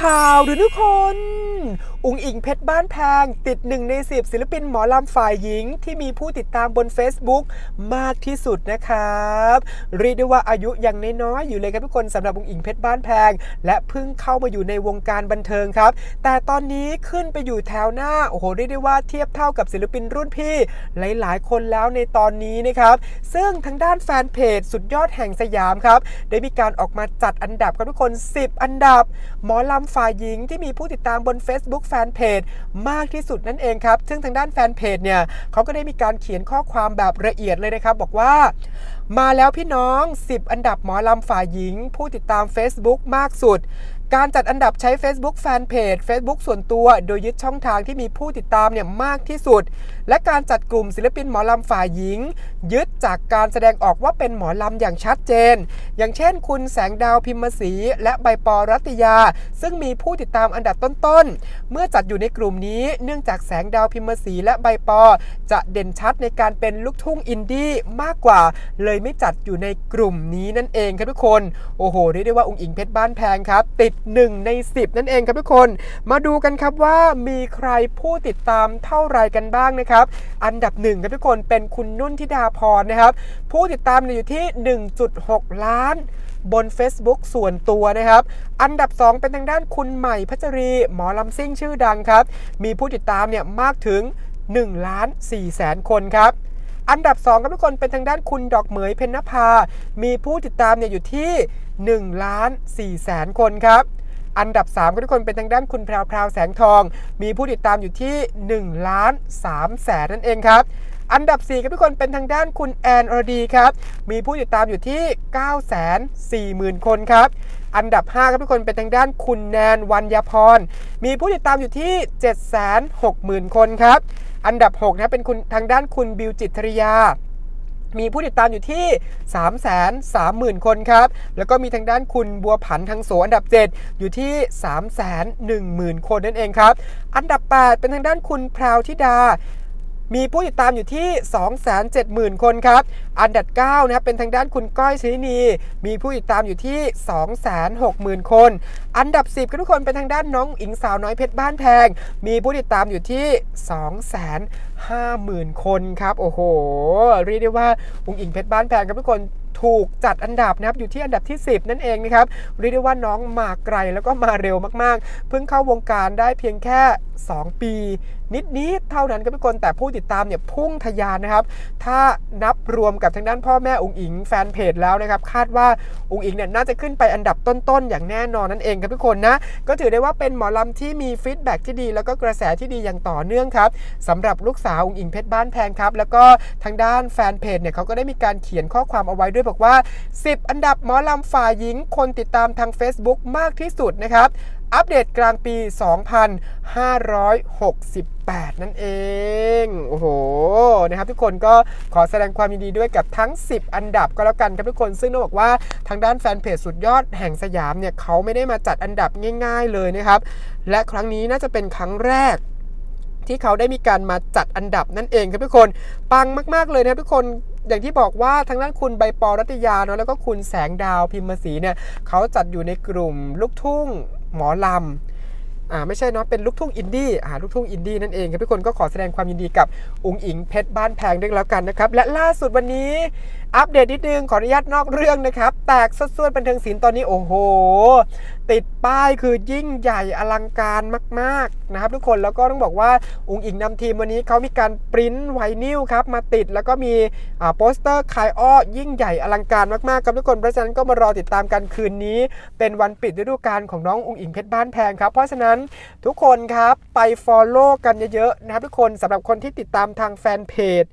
ข่าวด้วยทุกคนอุงอิงเพชรบ้านแพง ติดหนึ่งในสิบศิลปินหมอลำฝ่ายหญิง ที่มีผู้ติดตามบน Facebook มากที่สุดนะครับเรียกได้ว่าอายุยังน้อยๆอยู่เลยครับทุกคนสำหรับอุงอิงเพชรบ้านแพง และเพิ่งเข้ามาอยู่ในวงการบันเทิงครับ แต่ตอนนี้ขึ้นไปอยู่แถวหน้าโอ้โหเรียกได้ว่าเทียบเท่ากับศิลปินรุ่นพี่ หลายๆ คนแล้วในตอนนี้นะครับ ซึ่งทางด้านแฟนเพจสุดยอดแห่งสยามครับได้มีการออกมาจัดอันดับครับทุกคน 10 อันดับ หมอลำฝ่ายหญิงที่มีผู้ติดตามบน Facebook แฟนเพจมากที่สุดนั่นเองครับ ซึ่งทางด้านแฟนเพจเนี่ยเขาก็ได้มีการเขียนข้อความแบบละเอียดเลยนะครับ บอกว่ามาแล้วพี่น้อง 10 อันดับหมอลำฝ่ายหญิง ผู้ติดตาม Facebook มากสุด การจัดอันดับใช้ Facebook แฟนเพจ Facebook ส่วนตัว โดยยึดช่องทางที่มีผู้ติดตามเนี่ยมากที่สุด และการจัดกลุ่มศิลปินหมอลำฝ่ายหญิง ยึดจากการแสดงออกว่าเป็นหมอลำอย่างชัดเจน อย่างเช่น คุณแสงดาวพิมพ์ศรีและใบปอรัตยา ซึ่งมีผู้ติดตามอันดับต้นๆ เมื่อจัดอยู่ในกลุ่มนี้เนื่องจากแสงดาวพิมพ์ศรีและใบปอ จะเด่นชัดในการเป็นลูกทุ่งอินดี้มากกว่า เลยไม่จัดอยู่ในกลุ่มนี้นั่นเองครับทุกคนโอ้โหเรียกได้ว่าองค์อิงเพชรบ้านแพงครับติด1 ใน 10 นั่นเองครับทุกคน มาดูกันครับว่ามีใครผู้ติดตามเท่าไรกันบ้างนะครับ อันดับหนึ่งครับทุกคนเป็นคุณนุ่นธิดาพรนะครับ ผู้ติดตามเนี่ยอยู่ที่ 1.6 ล้านบน Facebook ส่วนตัวนะครับ อันดับ 2 เป็นทางด้านคุณใหม่พัชรี หมอลำซิ่งชื่อดังครับ มีผู้ติดตามเนี่ยมากถึง1ล้าน4แสนคนครับ อันดับ2ครับทุกคนเป็นทางด้านคุณดอกเหมยเพญนภา มีผู้ติดตามเนี่ยอยู่ที่ 1ล้าน4แสนคนครับ อันดับ3ครับทุกคนเป็นทางด้านคุณแพรวพราวแสงทอง มีผู้ติดตามอยู่ที่1ล้าน3แสนนั่นเองครับอันดับ4ครับทุกคนเป็นทางด้านคุณแอนอรดีครับ มีผู้ติดตามอยู่ที่ 9 4 0 0 0 0 คนครับ อันดับ5ครับทุกคนเป็นทางด้านคุณแนนวัญญาพร มีผู้ติดตามอยู่ที่ 760,000 คนครับ อันดับ6นะเป็นคุณทางด้านคุณบิวจิตริยา มีผู้ติดตามอยู่ที่ 3 3 0 0 0 0 คนครับ แล้วก็มีทางด้านคุณบัวผันทางโสอันดับ 7 อยู่ที่ 3 1 0 0 0 0 คนนั่นเองครับ อันดับ 8 เป็นทางด้านคุณพราวธิดา มีผู้ติดตามอยู่ที่ 270,000 คนครับ อันดับ9นะครับเป็นทางด้านคุณก้อยชินี มีผู้ติดตามอยู่ที่ 260,000 คน อันดับ 10ก็ทุกคนเป็นทางด้านน้องอิงสาวน้อยเพชรบ้านแพง มีผู้ติดตามอยู่ที่ 250,000 คนครับ โอ้โห เรียกได้ว่าองอิงเพชรบ้านแพงครับทุกคน ถูกจัดอันดับนะครับอยู่ที่อันดับที่ 10 นั่นเองนะครับเรียกได้ว่าน้องมาไกลแล้วก็มาเร็วมากๆ เพิ่งเข้าวงการได้เพียงแค่ 2 ปี นิดๆเท่านั้นครับทุกคนแต่ผู้ติดตามเนี่ยพุ่งทะยานนะครับ ถ้านับรวมกับทางด้านพ่อแม่องค์อิงแฟนเพจแล้วนะครับ คาดว่าองค์อิงเนี่ยน่าจะขึ้นไปอันดับต้นๆอย่างแน่นอนนั่นเองครับทุกคนนะก็ถือได้ว่าเป็นหมอลำที่มีฟีดแบ็กที่ดี แล้วก็กระแสที่ดีอย่างต่อเนื่องครับสำหรับลูกสาวองค์อิงเพชรบ้านแพงครับ แล้วก็ทางด้านแฟนเพจเนี่ยเขาก็ได้มีการเขียนข้อความเอาไว้ด้วยบอกว่า 10 อันดับหมอลำฝ่ายหญิงคนติดตามทาง Facebook มากที่สุดนะครับอัปเดตกลางปี 2568 นั่นเอง โอ้โห นะครับทุกคนก็ขอแสดงความยินดีด้วยกับทั้ง 10 อันดับก็แล้วกันครับทุกคน ซึ่งต้องบอกว่าทางด้านแฟนเพจสุดยอดแห่งสยามเนี่ยเขาไม่ได้มาจัดอันดับง่าย ๆ เลยนะครับ และครั้งนี้น่าจะเป็นครั้งแรกที่เขาได้มีการมาจัดอันดับนั่นเองครับทุกคน ปังมาก ๆ เลยนะครับทุกคน อย่างที่บอกว่าทางด้านคุณใบปอรัตยาเนาะแล้วก็คุณแสงดาวพิมพ์ศรีเนี่ยเขาจัดอยู่ในกลุ่มลูกทุ่งหมอลำอ่าไม่ใช่เนาะเป็นลูกทุ่งอินดี้อ่าลูกทุ่งอินดี้นั่นเองครับทุกคนก็ขอแสดงความยินดีกับอุงอิงเพชรบ้านแพงด้วยแล้วกันนะครับ และล่าสุดวันนี้อัปเดตนิดนึงขออนุญาตนอกเรื่องนะครับ แตกสดส่วนบันเทิงศิลป์ตอนนี้โอ้โห ติดป้ายคือยิ่งใหญ่อลังการมากๆนะครับทุกคนแล้วก็ต้องบอกว่าองค์อิงนำทีมวันนี้เขามีการปริ้นไวนิลครับมาติดแล้วก็มีโปสเตอร์คายอ้อยิ่งใหญ่อลังการมากๆครับทุกคนเพราะฉะนั้นก็มารอติดตามกันคืนนี้ เป็นวันปิดฤดูกาลของน้ององค์อิงเพชรบ้านแพงครับ เพราะฉะนั้นทุกคนครับไป Follow กันเยอะๆนะครับทุกคนสำหรับคนที่ติดตามทางแฟนเพจ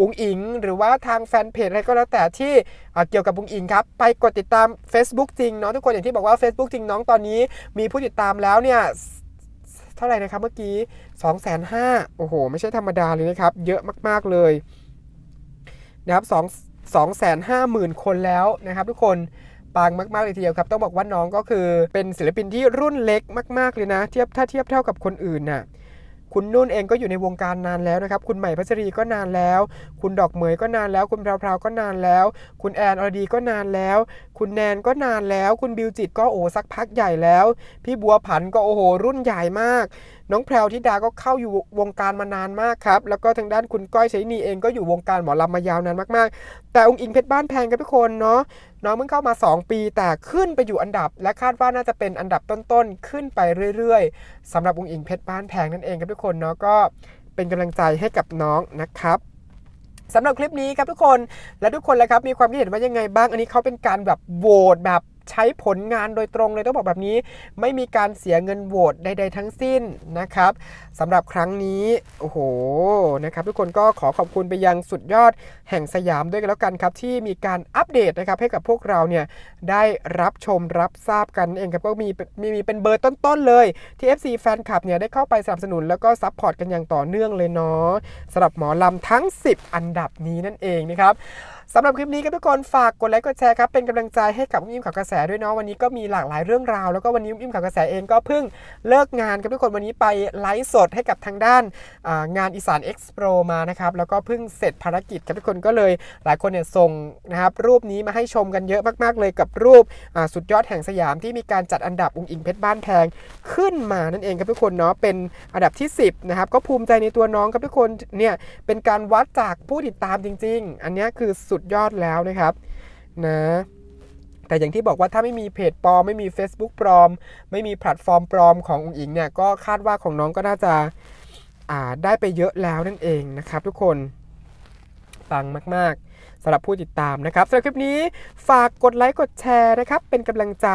อุงอิง หรือว่าทางแฟนเพจอะไรก็แล้วแต่ที่เเกี่ยวกับอุงอิงครับ ไปกดติดตาม Facebook จริงเนาะทุกคนอย่างที่บอกว่า Facebook จริงน้องตอนนี้ มีผู้ติดตามแล้วเนี่ยเท่าไหร่นะครับเมื่อกี้2 5 0 0 0โอ้โห ไม่ใช่ธรรมดาเลยนะครับ เยอะมากๆเลยนะครับ2 2 5 0 0 0 0คนแล้วนะครับ ทุกคนปังมาก ๆ เลยทีเดียวครับ ต้องบอกว่าน้องก็คือเป็นศิลปินที่รุ่นเล็กมาก ๆ เลยนะ เทียบถ้าเทียบเท่ากับคนอื่นน่ะ คุณนุ่นเองก็อยู่ในวงการนานแล้วนะครับ คุณใหม่พัชรีก็นานแล้ว คุณดอกเหมยก็นานแล้ว คุณพราวๆก็นานแล้ว คุณแอนอรดีก็นานแล้ว คุณแนนก็นานแล้ว คุณบิวจิตก็โอ้สักพักใหญ่แล้ว พี่บัวผันก็โอ้โหรุ่นใหญ่มาก น้องแพรวธิดาก็เข้าอยู่วงการมานานมากครับ แล้วก็ทางด้านคุณก้อยชัยนีเองก็อยู่วงการหมอลำมายาวนานมากๆ แต่องค์อิงเพชรบ้านแพงครับทุกคนเนาะน้องเพิ่งเข้ามา 2 ปี แต่ขึ้นไปอยู่อันดับ และคาดว่าน่าจะเป็นอันดับต้นๆ ขึ้นไปเรื่อยๆสำหรับองค์อิงเพชรบ้านแพงนั่นเองครับทุกคนเนาะก็เป็นกำลังใจให้กับน้องนะครับสำหรับคลิปนี้ครับทุกคนและทุกคนเลยครับมีความคิดเห็นว่ายังไงบ้างอันนี้เขาเป็นการแบบโหวตแบบ ใช้ผลงานโดยตรงเลยต้องบอกแบบนี้ ไม่มีการเสียเงินโหวตใด ๆ ทั้งสิ้นนะครับสำหรับครั้งนี้โอ้โหนะครับทุกคนก็ขอขอบคุณไปยังสุดยอดแห่งสยามด้วยกันแล้วกันครับ ที่มีการอัปเดตนะครับให้กับพวกเราเนี่ยได้รับชมรับทราบกันเองครับก็มีมีมีเป็นเบอร์ต้นๆเลยที่ FC แฟนคลับเนี่ยได้เข้าไปสนับสนุนแล้วก็ซัพพอร์ตกันอย่างต่อเนื่องเลยเนาะสำหรับหมอลำทั้ง 10 อันดับนี้นั่นเองนะครับ สำหรับคลิปนี้ครับทุกคนฝากกดไลค์กดแชร์ครับเป็นกำลังใจให้กับอุ้มอิ่มข่าวกระแสด้วยเนาะวันนี้ก็มีหลากหลายเรื่องราว แล้วก็วันนี้อุ้มอิ่มข่าวกระแสเองก็เพิ่งเลิกงานครับทุกคนวันนี้ไปไลฟ์สดให้กับทางด้านงานอีสานเอ็กซ์โปรมานะครับแล้วก็เพิ่งเสร็จภารกิจครับทุกคนก็เลย หลายคนเนี่ยส่งนะครับรูปนี้มาให้ชมกันเยอะมาก ๆ เลยกับรูปสุดยอดแห่งสยามที่มีการจัดอันดับองค์อิงเพชรบ้านแพงขึ้นมานั่นเองครับทุกคนเนาะเป็นอันดับที่ 10นะครับก็ภูมิใจในตัวน้องครับทุกคนเนี่ยเป็นการวัดจากผู้ติดตามจริง ๆ อันนี้คือสุดยอดแล้วนะครับนะแต่อย่างที่บอกว่าถ้าไม่มีเพจปลอมไม่มี Facebook ปลอม ไม่มีแพลตฟอร์มปลอมขององค์อิงเนี่ยก็คาดว่าของน้องก็น่าจะอ่าได้ไปเยอะแล้วนั่นเองนะครับทุกคนปังมากๆ สำหรับผู้ติดตามนะครับสำหรับคลิปนี้ฝากกดไลค์กดแชร์นะครับเป็นกำลังใจ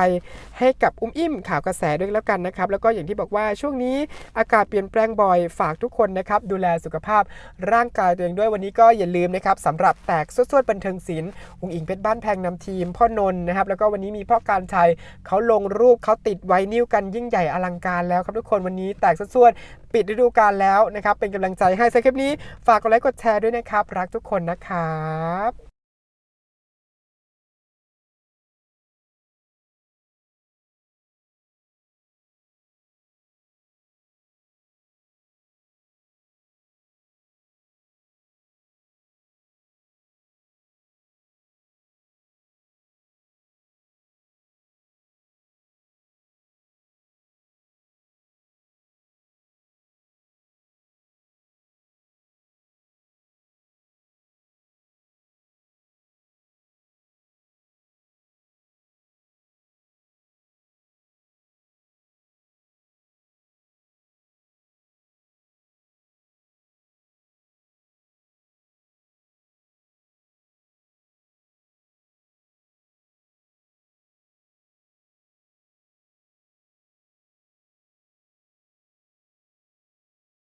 ให้กับอุ้มอิ่มข่าวกระแสด้วยแล้วกันนะครับแล้วก็อย่างที่บอกว่าช่วงนี้อากาศเปลี่ยนแปลงบ่อยฝากทุกคนนะครับดูแลสุขภาพร่างกายตัวเองด้วยวันนี้ก็อย่าลืมนะครับสำหรับแตกสวดๆบันเทิงศิลป์อุ้งอิงเพชรบ้านแพงนำทีมพ่อนนนะครับแล้วก็วันนี้มีพ่อการชัยเขาลงรูปเขาติดไวนิลกันยิ่งใหญ่อลังการแล้วครับทุกคนวันนี้แตกสวดๆปิดฤดูกาลแล้วนะครับ เป็นกำลังใจให้สำหรับคลิปนี้ฝากกดไลค์กดแชร์ด้วยนะครับ รักทุกคนนะครับ